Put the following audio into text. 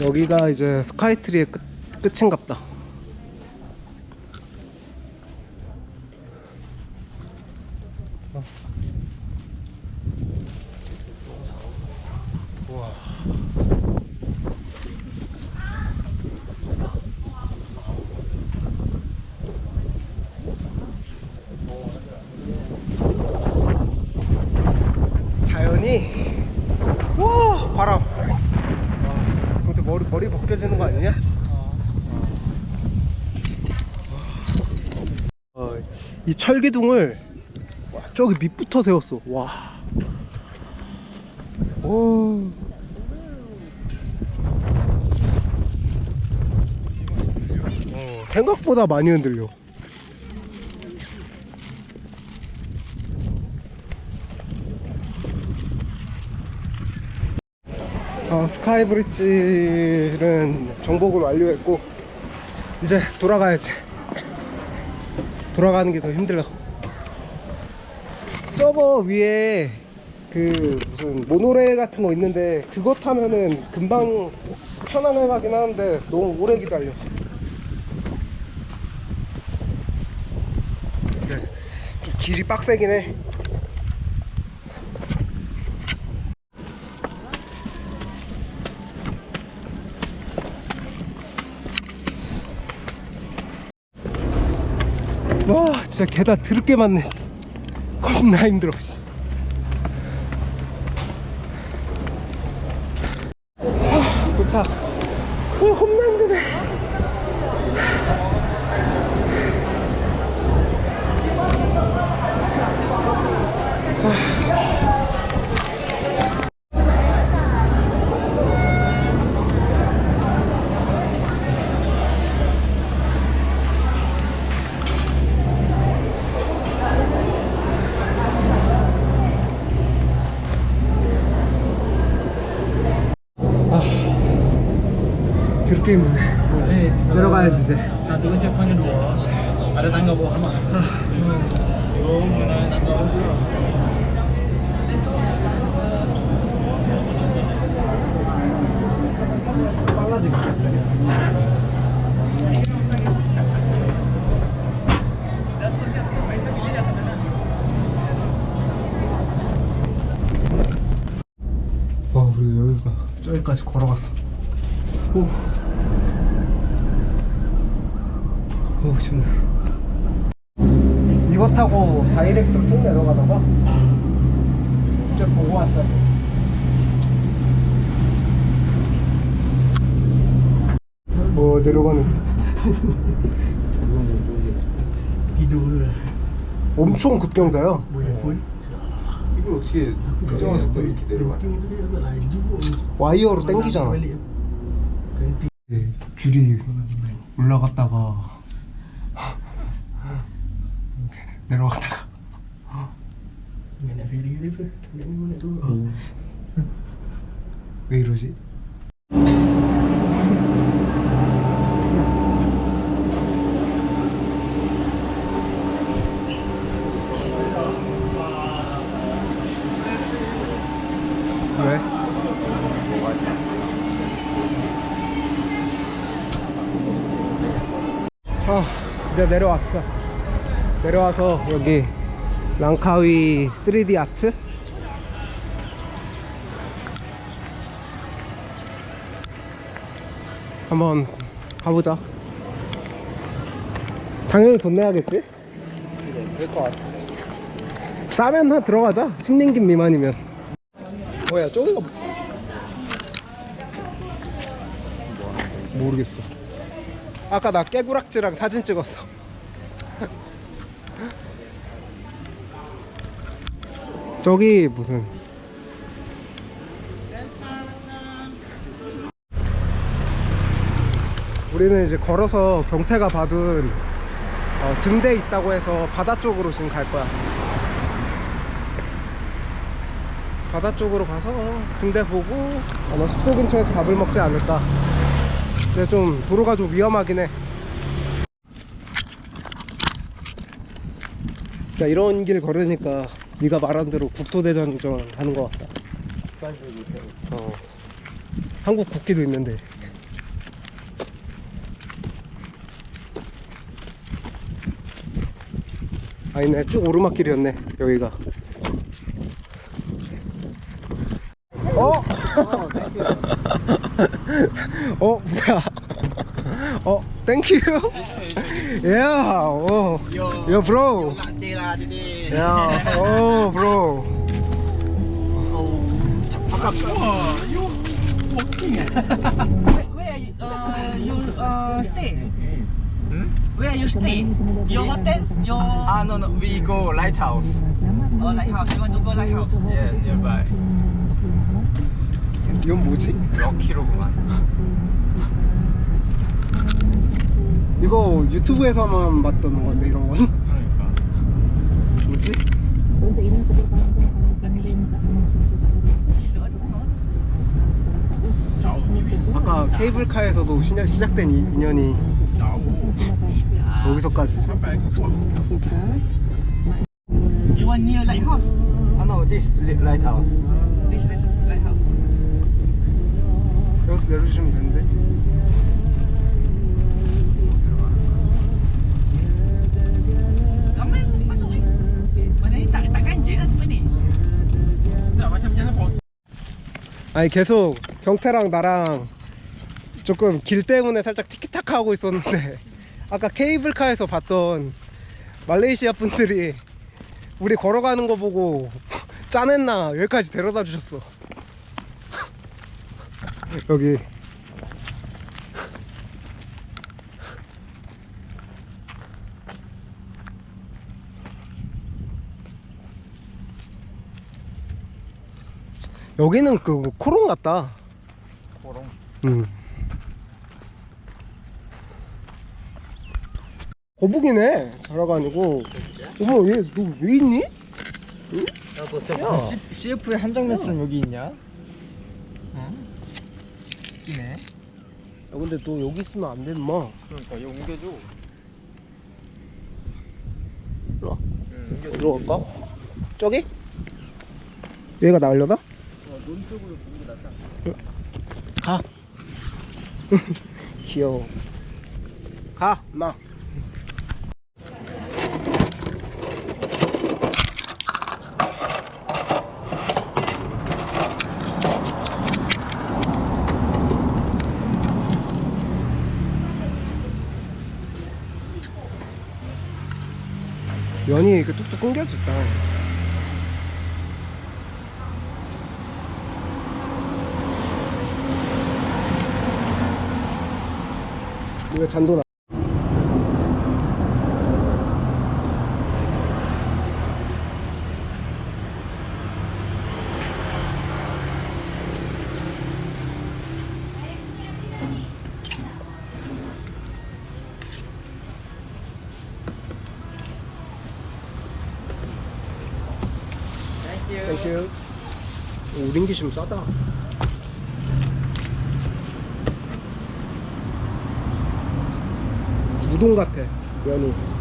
여기가 이제 스카이트리의 끝, 끝인갑다. 자연이. 와 바람 머리 머리 벗겨지는 거 아니냐? 어, 이 철기둥을 와, 저기 밑부터 세웠어. 와. 오. 어, 생각보다 많이 흔들려. 어, 스카이브리지는 정복을 완료했고 이제 돌아가야지. 돌아가는 게 더 힘들어. 저거 위에 그 무슨 모노레일 같은 거 있는데 그거 타면은 금방 편안해 가긴 하는데 너무 오래 기다려. 네, 좀 길이 빡세긴 해 와 진짜 계단 드럽게 많네 씨. 겁나 힘들어 씨. 아, 도착 어 겁나 힘드네 드럽게 힘드네 Eh, 내려가야지 이제. 빨라지겠다 와 우리 여기가 저기까지 걸어갔어 오. 오 힘들어 이거 타고 다이렉트로 쭉 내려가다가 저 보고 왔어요 어 내려가네 Tidur. 엄청 급경사야 full. 이걸 어떻게 걱정해서 또 이렇게 내려가? 와이어로 당기잖아 네, 줄이 올라갔다가 내려갔다가 turun. 왜 이러지? 왜? 아 이제 내려왔어 내려와서 여기 랑카위 3D 아트 한번 가보자. 당연히 돈 내야겠지? 될것 같아. 싸면 한 들어가자. 10링김 미만이면. 뭐야, 저기가. 뭐- 모르겠어. 아까 나 깨구락지랑 사진 찍었어. 저기 무슨 우리는 이제 걸어서 경태가 받은 어, 등대 있다고 해서 바다 쪽으로 지금 갈 거야. 바다 쪽으로 가서 등대 보고 아마 숙소 근처에서 밥을 먹지 않을까. 근데 좀 도로가 좀 위험하긴 해. 자 이런 길 걸으니까 네가 말한 대로 국토대장정 하는 것 같다. 어. 한국 국기도 있는데. 아니네, 쭉 오르막길이었네, 여기가. 어? 어, 어 뭐야. 어, 땡큐. yeah, oh. Yo. 야 브로 Nanti lah Didi. 야, 오, 브로. Where, where are you, uh, you uh, stay? Where you stay? Your hotel? Your Ah, no, no, we go lighthouse. oh, lighthouse. You want to go lighthouse? Yeah, nearby. 이건 뭐지? 럭키로구만. 이거 유튜브에서만 봤던 건데 이런 건 그러니까. 뭐지? 아까 케이블카에서도 시작, 시작된 이, 인연이 여기서까지. You want near lighthouse? Ah, no, this li- lighthouse. This is lighthouse. 여기서 내려주시면 되는데. 아니 계속 경태랑 나랑 조금 길 때문에 살짝 티키타카 하고 있었는데 아까 케이블카에서 봤던 말레이시아 분들이 우리 걸어가는 거 보고 짜냈나 여기까지 데려다 주셨어. 여기 여기는 그 코롱 같다 코롱. 응 거북이네 자라가니고 어머 얘 너 왜 있니? 야, CF의 한 장면처럼 여기 있냐? 어? 있네. 야 근데 너 여기 있으면 안 돼, 인마. 그러니까 얘 옮겨줘. 일로 와. 응, 옮겨줘. 일로 갈까? 저기? 얘가 나으려나? 어, 논 쪽으로 보는 게 낫다. 가. 귀여워. 가, 마. 면이 이렇게 뚝뚝 끊겨졌다. 이거 잔도나. 땡큐. 우린 기심 싸다. 우동 같아 면이